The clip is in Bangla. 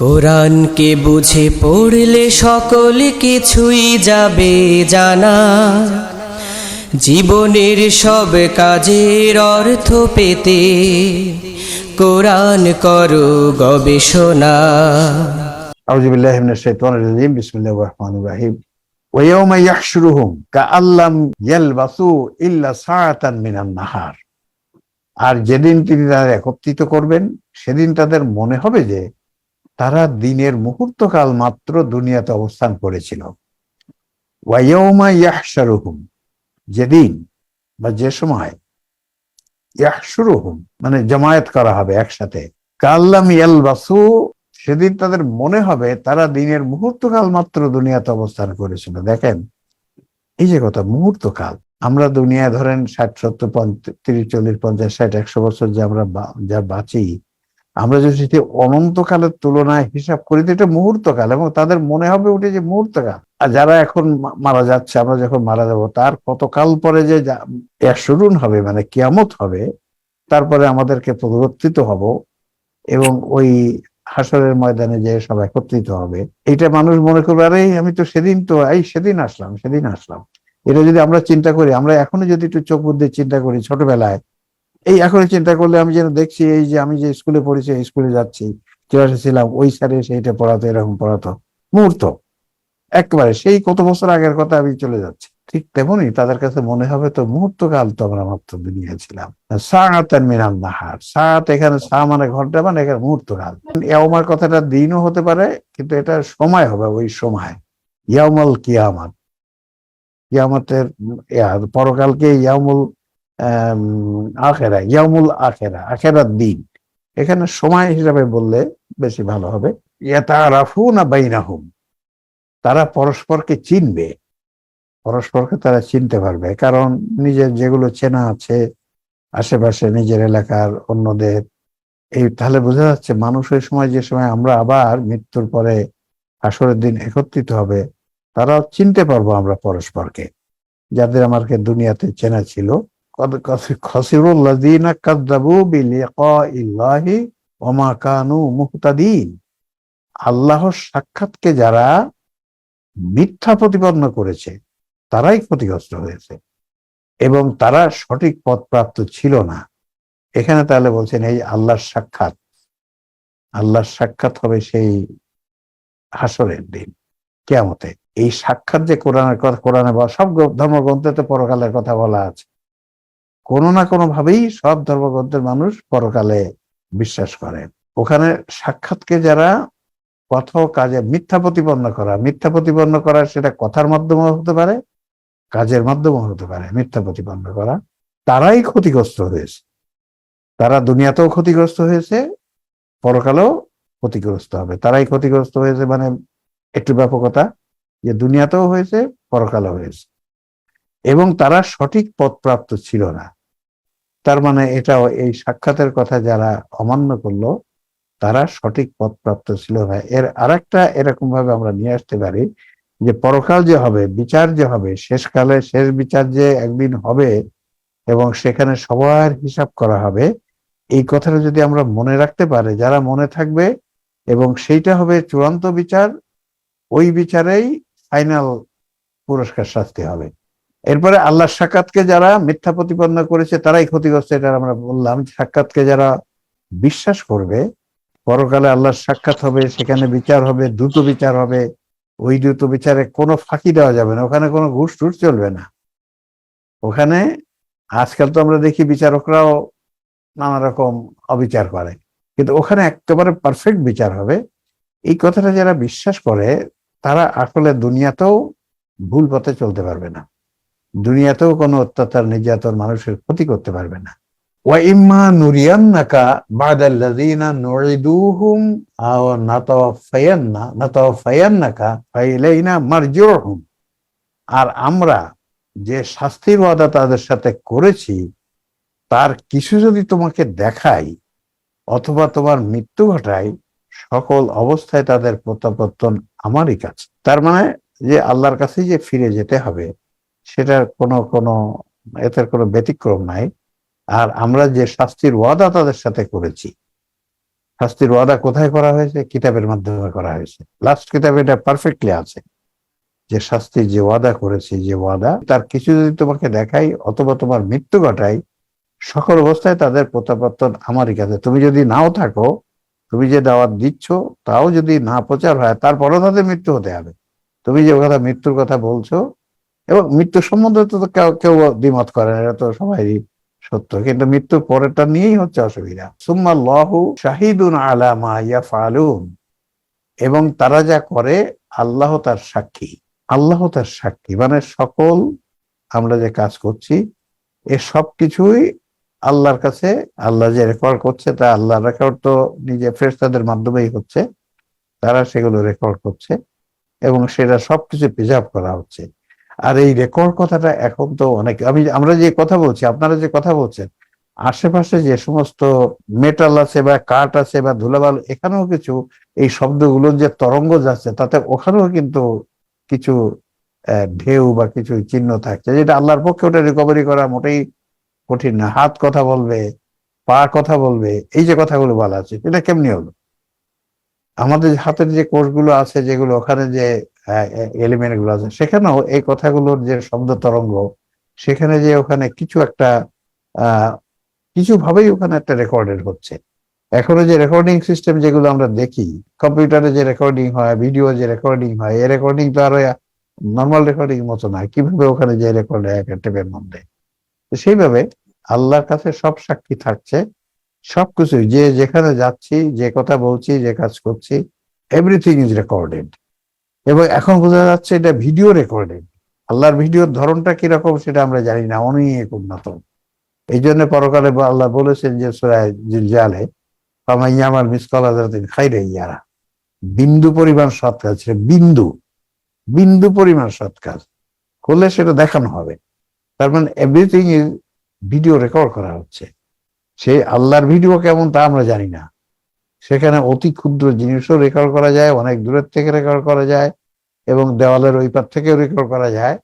কোরআনকে বুঝে পড়লে সকল কিছুই যাবে জানা। জীবনের সব কাজের অর্থ পেতে কোরআন করো গবেষণা। ইল্লা নাহার। আর যেদিন তিনি তাদের একত্রিত করবেন, সেদিন তাদের মনে হবে যে তারা দিনের মুহূর্তকাল মাত্র দুনিয়াতে অবস্থান করেছিল। ওয়াইয়ৌমা ইয়াহশারুহুম, যেদিন বা যে সময় ইয়াহশুরুহুম মানে জামায়াত করা হবে একসাথে। কাল্লাম ইয়ালবাসু, সেদিন তাদের মনে হবে তারা দিনের মুহূর্তকাল মাত্র দুনিয়াতে অবস্থান করেছিল। দেখেন, এই যে কথা, মুহূর্তকাল। আমরা দুনিয়া ধরেন ষাট, সত্তর তিরিশ, চল্লিশ, পঞ্চাশ, ষাট, একশো বছর যে আমরা যা বাঁচি আমরা যদি অনন্তকালের তুলনায় হিসাব করি, তো এটা মুহূর্তকাল এবং তাদের মনে হবে ওটা যে মুহূর্তকাল। আর যারা এখন মারা যাচ্ছে, আমরা যখন মারা যাব, তার কতকাল পরে যে যা- শুরুন হবে মানে কিয়ামত হবে, তারপরে আমাদেরকে পরিবর্তিত হব এবং ওই হাসরের ময়দানে যে সব একত্রিত হবে। এটা মানুষ মনে করবে, আরে, আমি তো সেদিন তো, এই সেদিন আসলাম সেদিন আসলাম। এটা যদি আমরা চিন্তা করি, আমরা এখনও যদি একটু চোখ বুদ্ধি চিন্তা করি ছোটবেলায় এই এখন চিন্তা করলে আমি যেন দেখছি এই যে আমি যে স্কুলে পড়েছি এই স্কুলে যাচ্ছি। ক্লাসে ছিলাম ওই স্যারে সেইটা পড়াতো এরকম পড়াতো। মুহূর্ত একবারে সেই কত বছর আগের কথা আমি চলে যাচ্ছি। ঠিক তেমনি তাদের কাছে মনে হবে তো মুহূর্তকাল তো আমরা মাত্র দুনিয়া ছিলাম সাহাতান মিনান নাহার। সাত এখানে সা মানে ঘণ্টা মানে এখানে মুহূর্তকাল। ইয়ামার কথাটা দিনও হতে পারে কিন্তু এটা সময় হবে ওই সময়। ইয়ামল কিয়ামাত। কিয়ামতের ইয়া, পরকালকে ইয়ামুল আখেরা ইয়ামুল আখেরা, আখেরার দিন। এখানে সময় হিসাবে বললে বেশি ভালো হবে। বাইনাহুম। তারা পরস্পরকে চিনবে। পরস্পরকে তারা চিনতে পারবে। কারণ নিজের যেগুলো চেনা আছে, আশেপাশে নিজের এলাকার অন্যদের, এই তাহলে বোঝা যাচ্ছে মানুষ ওই সময় যে সময় আমরা আবার মৃত্যুর পরে আসরের দিন একত্রিত হবে, তারাও চিনতে পারব আমরা পরস্পরকে। যাদের আমাকে দুনিয়াতে চেনা ছিল খসিরুল্লাযীনা কাযযাবু বিলিকাইল্লাহি ওয়া মা কানু মুহতাদিন আল্লাহর সাক্ষাৎকে যারা মিথ্যা প্রতিপন্ন করেছে, তারাই ক্ষতিগ্রস্ত হয়েছে এবং তারা সঠিক পথ প্রাপ্ত ছিল না। এখানে তাহলে বলছেন, এই আল্লাহর সাক্ষাৎ আল্লাহর সাক্ষাৎ হবে সেই হাসরের দিন কেমতে এই সাক্ষাৎ যে কোরআনের কথা, কোরআনে বা সব ধর্মগ্রন্থে তো পরকালের কথা বলা আছে। কোনো না কোনো ভাবেই সব ধর্মগ্রন্থের মানুষ পরকালে বিশ্বাস করে। ওখানে সাক্ষাৎকে যারা কথা কাজে মিথ্যা প্রতিপন্ন করা, মিথ্যা প্রতিপন্ন করা সেটা কথার মাধ্যমে হতে পারে, কাজের মাধ্যমে হতে পারে, মিথ্যা প্রতিপন্ন করা, তারাই ক্ষতিগ্রস্ত হয়েছে। তারা দুনিয়াতেও ক্ষতিগ্রস্ত হয়েছে, পরকালেও ক্ষতিগ্রস্ত হবে। তারাই ক্ষতিগ্রস্ত হয়েছে মানে একটু ব্যাপকতা, যে দুনিয়াতেও হয়েছে, পরকালেও হয়েছে। এবং তারা সঠিক পথ প্রাপ্ত ছিল না। তার মানে এটাও এই সাক্ষাতের কথা যারা অমান্য করল, তারা সঠিক পথ প্রাপ্ত ছিল না। এর আরেকটা এরকম ভাবে আমরা নিয়ে আসতে পারি যে পরকাল যে হবে, বিচার যে হবে, শেষকালে শেষ বিচার যে একদিন হবে এবং সেখানে সবার হিসাব করা হবে, এই কথাটা যদি আমরা মনে রাখতে পারি, যারা মনে থাকবে এবং সেইটা হবে চূড়ান্ত বিচার, ওই বিচারেই ফাইনাল পুরস্কার শাস্তি হবে। এরপরে আল্লাহ সাক্ষাৎকে যারা মিথ্যা প্রতিপন্ন করেছে, তারাই ক্ষতিগ্রস্ত, এটা আমরা বললাম। সাক্ষাৎকে যারা বিশ্বাস করবে, পরকালে আল্লাহর সাক্ষাৎ হবে, সেখানে বিচার হবে, দ্রুত বিচার হবে, ওই দ্রুত বিচারে কোনো ফাঁকি দেওয়া যাবে না, ওখানে কোনো ঘুষ টুস চলবে না। ওখানে আজকাল তো আমরা দেখি বিচারকরাও নানা রকম অবিচার করে, কিন্তু ওখানে একেবারে পারফেক্ট বিচার হবে। এই কথাটা যারা বিশ্বাস করে, তারা আসলে দুনিয়াতেও ভুল পথে চলতে পারবে না। দুনিয়াতেও কোনো অত্যাচার নির্যাতন মানুষের ক্ষতি করতে পারবে না। ওয়াইম্মা নুরিয়ান্নাকা বাদাল্লাযীনা নুইদুহুম আও নাতাওয়াফায়ান্না নাতাওয়াফায়ান্নাকা ফাইলাইনা মারজিউহুম। আর আমরা যে শাস্তির ওয়াদা তাদের সাথে করেছি, তার কিছু যদি তোমাকে দেখাই অথবা তোমার মৃত্যু ঘটাই, সকল অবস্থায় তাদের প্রত্যাবর্তন আমারই কাছে। তার মানে যে আল্লাহর কাছে যে ফিরে যেতে হবে সেটার কোনো কোনো, এটার কোনো ব্যতিক্রম নাই। আর আমরা যে শাস্তির ওয়াদা তাদের সাথে করেছি, শাস্তির ওয়াদা কোথায় করা হয়েছে? কিতাবের মাধ্যমে করা হয়েছে। লাস্ট কিতাবে এটা পারফেক্টলি আছে। যে শাস্তির যে ওয়াদা করেছে, যে ওয়াদা, তার কিছু যদি তোমাকে দেখাই অথবা তোমার মৃত্যু ঘটাই, সকল অবস্থায় তাদের প্রত্যাবর্তন আমারই কাছে। তুমি যদি নাও থাকো, তুমি যে দাওয়াত দিচ্ছ, তাও যদি না প্রচার হয়, তারপরও তাদের মৃত্যু হতে হবে। তুমি যে কথা মৃত্যুর কথা বলছো এবং মৃত্যু সম্বন্ধে তো কেউ কেউ দ্বিমত করে না এটা তো সবাই সত্য কিন্তু মৃত্যুর পরেরটা নিয়েই হচ্ছে অসুবিধা। সুম্মা লহু শাহিদুন আলা মা ইয়াফআলুন। এবং তারা যা করে, আল্লাহ তার সাক্ষী। আল্লাহ তার সাক্ষী। মানে সকল আমরা যে কাজ করছি, এ সব কিছুই আল্লাহর কাছে, আল্লাহ যে রেকর্ড করছে, তা আল্লাহ রেকর্ড তো নিজে ফেরেশতাদের মাধ্যমেই হচ্ছে। তারা সেগুলো রেকর্ড করছে এবং সেটা সবকিছু প্রিজার্ভ করা হচ্ছে। আর এই রেকর্ড কথাটা এখন তো অনেক, আমি আমরা যে কথা বলছি, আপনারা যে কথা বলছেন, আশেপাশে যে সমস্ত মেটাল আছে বা কাঠ আছে বা ধুলাবাল, এখানেও কিছু এই শব্দগুলোর যে তরঙ্গ যাচ্ছে, তাতে ওখানেও কিন্তু কিছু ঢেউ বা কিছু চিহ্ন থাকছে, যেটা আল্লাহর পক্ষে ওটা রিকভারি করা মোটেই কঠিন না। হাত কথা বলবে, পা কথা বলবে, এই যে কথাগুলো বলা আছে, এটা কেমনি হলো? আমাদের হাতের যে কোষগুলো আছে, যেগুলো ওখানে যে এলিমেন্টগুলো আছে। সেখানেও এই কথাগুলোর যে শব্দ তরঙ্গ, সেখানে যে ওখানে কিছু একটা কিছু ভাবেই ওখানে একটা রেকর্ডেড হচ্ছে। এখনও যে রেকর্ডিং সিস্টেম যেগুলো আমরা দেখি কম্পিউটারে যে রেকর্ডিং হয় ভিডিও যে রেকর্ডিং হয়, এই রেকর্ডিং তো আর নর্মাল রেকর্ডিং মতো নয় কীভাবে ওখানে যে রেকর্ড হয় একটা টেপের মধ্যে? সেইভাবে আল্লাহর কাছে সব সাক্ষী থাকছে। সবকিছু যে যেখানে যাচ্ছি, যে কথা বলছি, যে কাজ করছি এভরিথিং ইজ রেকর্ডেড এবং এখন বোঝা যাচ্ছে এটা ভিডিও রেকর্ডেড আল্লাহর ভিডিওর ধরনটা কীরকম সেটা আমরা জানি না, অনেক উন্নত। এই জন্য পরকালে আল্লাহ বলেছেন যে জিলজালে আমার মিসকল হাজারাতিন খাইরে ইয়ারা। বিন্দু পরিমাণ সৎ কাজ, সেটা বিন্দু বিন্দু পরিমাণ সৎ কাজ। করলে সেটা দেখানো হবে। তার মানে এভরিথিং ভিডিও রেকর্ড করা হচ্ছে। সেই আল্লাহর ভিডিও কেমন তা আমরা জানি না। সেখানে অতি ক্ষুদ্র জিনিসও রেকর্ড করা যায়, অনেক দূরের থেকে রেকর্ড করা যায় এবং দেওয়ালের ওই পার থেকেও রেকর্ড করা যায়।